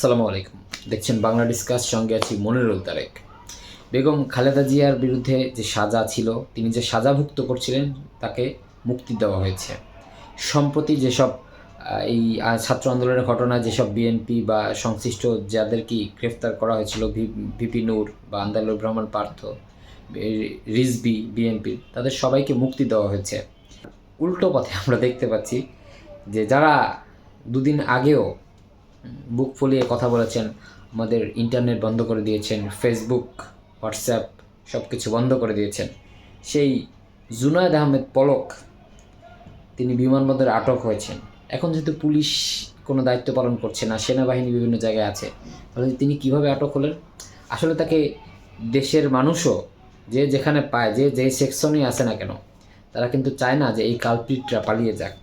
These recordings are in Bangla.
আসসালামু আলাইকুম। দেখছেন বাংলা ডিসকাস সঙ্গে আছি মনিরুল তারেক। বেগম খালেদা জিয়ার বিরুদ্ধে যে সাজা ছিল, তিনি যে সাজাভুক্ত করছিলেন, তাকে মুক্তি দেওয়া হয়েছে। সম্প্রতি যেসব এই ছাত্র আন্দোলনের ঘটনায় যেসব বিএনপি বা সংশ্লিষ্ট যাদেরকে গ্রেফতার করা হয়েছিল ভিপি নূর বা আন্দালুর রহমান পার্থ রিজবি বিএনপি, তাদের সবাইকে মুক্তি দেওয়া হয়েছে। উল্টো পথে আমরা দেখতে পাচ্ছি যে যারা দুদিন আগেও বুক ফুলিয়ে কথা বলেছেন, আমাদের ইন্টারনেট বন্ধ করে দিয়েছেন ফেসবুক হোয়াটসঅ্যাপ সব কিছু বন্ধ করে দিয়েছেন। সেই জুনায়দ আহমেদ পলক, তিনি বিমানবন্দরে আটক হয়েছেন। এখন যেহেতু পুলিশ কোনো দায়িত্ব পালন করছে না, সেনাবাহিনী বিভিন্ন জায়গায় আছে, তাহলে তিনি কীভাবে আটক হলেন? আসলে তাকে দেশের মানুষও যে যেখানে পায়, যে যে সেকশনে আছে না কেন, তারা কিন্তু চায় না যে এই কালপিটরা পালিয়ে যাক।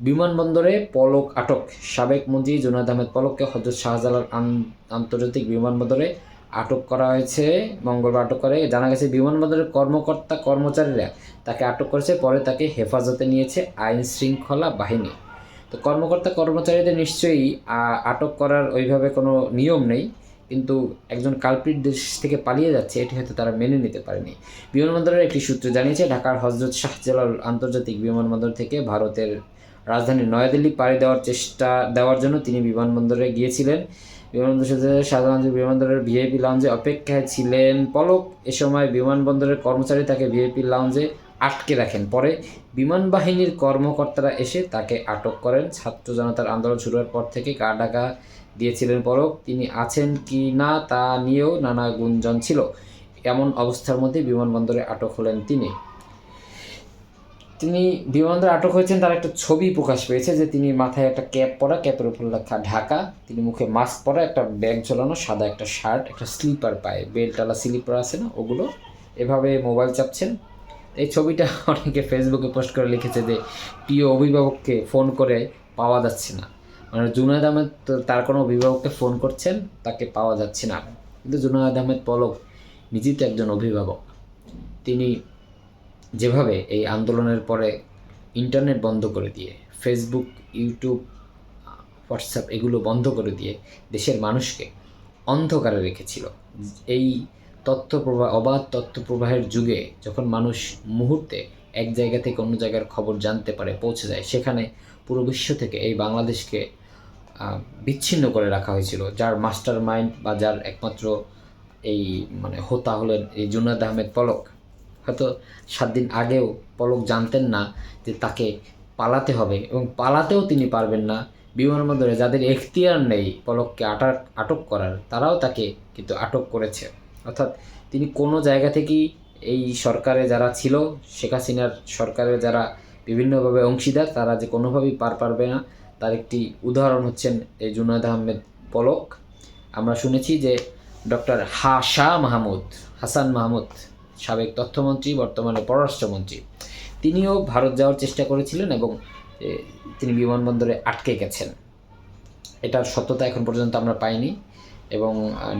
বিমানবন্দরে পলক আটক। সাবেক মন্ত্রী জুনাদ আহমেদ পলককে হজরত শাহজালাল আন- আন্তর্জাতিক বিমানবন্দরে আটক করা হয়েছে। মঙ্গলবার আটক করে। জানা গেছে, বিমানবন্দরের কর্মকর্তা, কর্মচারীরা তাকে আটক করেছে। পরে তাকে হেফাজতে নিয়েছে আইন শৃঙ্খলা বাহিনী। তো কর্মকর্তা, কর্মচারীদের নিশ্চয়ই আটক করার ওইভাবে কোনো নিয়ম নেই। কিন্তু একজন কালপিট দেশ থেকে পালিয়ে যাচ্ছে, এটি হয়তো তারা মেনে নিতে পারেনি। বিমানবন্দরের একটি সূত্র জানিয়েছে, ঢাকার হজরত শাহজালাল আন্তর্জাতিক বিমানবন্দর থেকে ভারতের রাজধানী নয়াদিল্লি পাড়ি দেওয়ার চেষ্টা, দেওয়ার জন্য তিনি বিমানবন্দরে গিয়েছিলেন। বিমানবন্দর সাথে সাধারণত বিমানবন্দরের ভিআইপি লাউঞ্জে অপেক্ষায় ছিলেন পলক, এ সময় বিমানবন্দরের কর্মচারী তাকে ভিআইপি লাউঞ্জে আটকে রাখেন। পরে বিমান বাহিনীর কর্মকর্তারা এসে তাকে আটক করেন। ছাত্র জনতার আন্দোলন শুরু হওয়ার পর থেকে গা ডাকা দিয়েছিলেন পলক? তিনি আছেন কি না তা নিয়েও নানা গুঞ্জন ছিল। এমন অবস্থার মধ্যে বিমানবন্দরে আটক হলেন তিনি। তিনি বিমানবন্দরে আটক হয়েছেন, তার একটা ছবি প্রকাশ পেয়েছে যে তিনি মাথায় একটা ক্যাপ পরা, ক্যাপের উপর লেখা ঢাকা। তিনি মুখে মাস্ক পরা, একটা ব্যাগ ঝোলানো, সাদা একটা শার্ট একটা স্লিপার পায়ে। বেল্টালা স্লিপার আছে না, ওগুলো এভাবে মোবাইল চাপছেন। এই ছবিটা অনেকে ফেসবুকে পোস্ট করে লিখেছে যে প্রিয় অভিভাবককে ফোন করে পাওয়া যাচ্ছে না। মানে জুনায়দ আহমেদ তার কোনো অভিভাবককে ফোন করছেন, তাকে পাওয়া যাচ্ছে না। কিন্তু জুনায়দ আহমেদ পলক, নিজেই তো একজন অভিভাবক। তিনি যেভাবে এই আন্দোলনের পরে ইন্টারনেট বন্ধ করে দিয়ে ফেসবুক ইউটিউব হোয়াটসঅ্যাপ এগুলো বন্ধ করে দিয়ে দেশের মানুষকে অন্ধকারে রেখেছিল। এই তথ্য প্রবাহ অবাধ তথ্য প্রবাহের যুগে যখন মানুষ মুহূর্তে এক জায়গা থেকে অন্য জায়গার খবর জানতে পারে, পৌঁছে যায়, সেখানে পুরো বিশ্ব থেকে এই বাংলাদেশকে বিচ্ছিন্ন করে রাখা হয়েছিল, যার মাস্টার মাইন্ড বা যার একমাত্র এই মানে হোতা হলেন এই জুনাদ আহমেদ পলক। হয়তো সাত দিন আগেও পলক জানতেন না যে তাকে পালাতে হবে এবং পালাতেও তিনি পারবেন না। বিমানবন্দরে যাদের এখতিয়ার নেই পলককে আটক আটক করার, তারাও তাকে কিন্তু আটক করেছে। অর্থাৎ তিনি কোনো জায়গা থেকেই এই সরকারে যারা ছিল, শেখ হাসিনার সরকারে যারা বিভিন্নভাবে অংশীদার, তারা যে কোনোভাবেই পার পারবে না। তার একটি উদাহরণ হচ্ছেন এই জুনায়দ আহমেদ পলক। আমরা শুনেছি যে ডক্টর হা শাহ মাহমুদ, হাসান মাহমুদ সাবেক তথ্যমন্ত্রী, বর্তমানে পররাষ্ট্রমন্ত্রী। তিনিও ভারত যাওয়ার চেষ্টা করেছিলেন এবং তিনি বিমানবন্দরে আটকে গেছেন। এটার সত্যতা এখন পর্যন্ত আমরা পাইনি এবং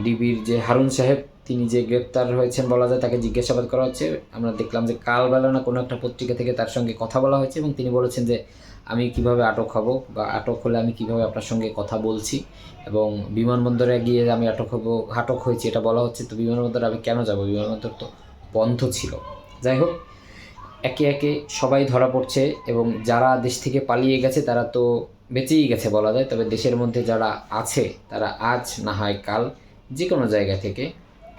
ডিবির যে হারুন সাহেব, তিনি যে গ্রেপ্তার হয়েছেন বলা যায়, তাকে জিজ্ঞাসাবাদ করা হচ্ছে। আমরা দেখলাম যে কালবেলা না কোনো একটা পত্রিকা থেকে তার সঙ্গে কথা বলা হয়েছে এবং তিনি বলেছেন যে, আমি কীভাবে আটক হব বা আটক হলে আমি কীভাবে আপনার সঙ্গে কথা বলছি এবং বিমানবন্দরে গিয়ে আমি আটক হব, আটক হয়েছি, এটা বলা হচ্ছে, তো বিমানবন্দরে আমি কেন যাব? বিমানবন্দর তো বন্ধ ছিল। যাই হোক, একে একে সবাই ধরা পড়ছে এবং যারা দেশ থেকে পালিয়ে গেছে তারা তো বেঁচেই গেছে বলা যায়, তবে দেশের মধ্যে যারা আছে তারা আজ না হয় কাল যে কোনো জায়গা থেকে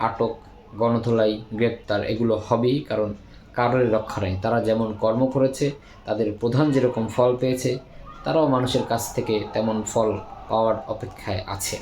আটক, গণধোলাই, গ্রেপ্তার এগুলো হবেই, কারণ কারোর রক্ষা নেই। তারা যেমন কর্ম করেছে, তাদের প্রধান যেরকম ফল পেয়েছে, তারাও মানুষের কাছ থেকে তেমন ফল পাওয়ার অপেক্ষায় আছে।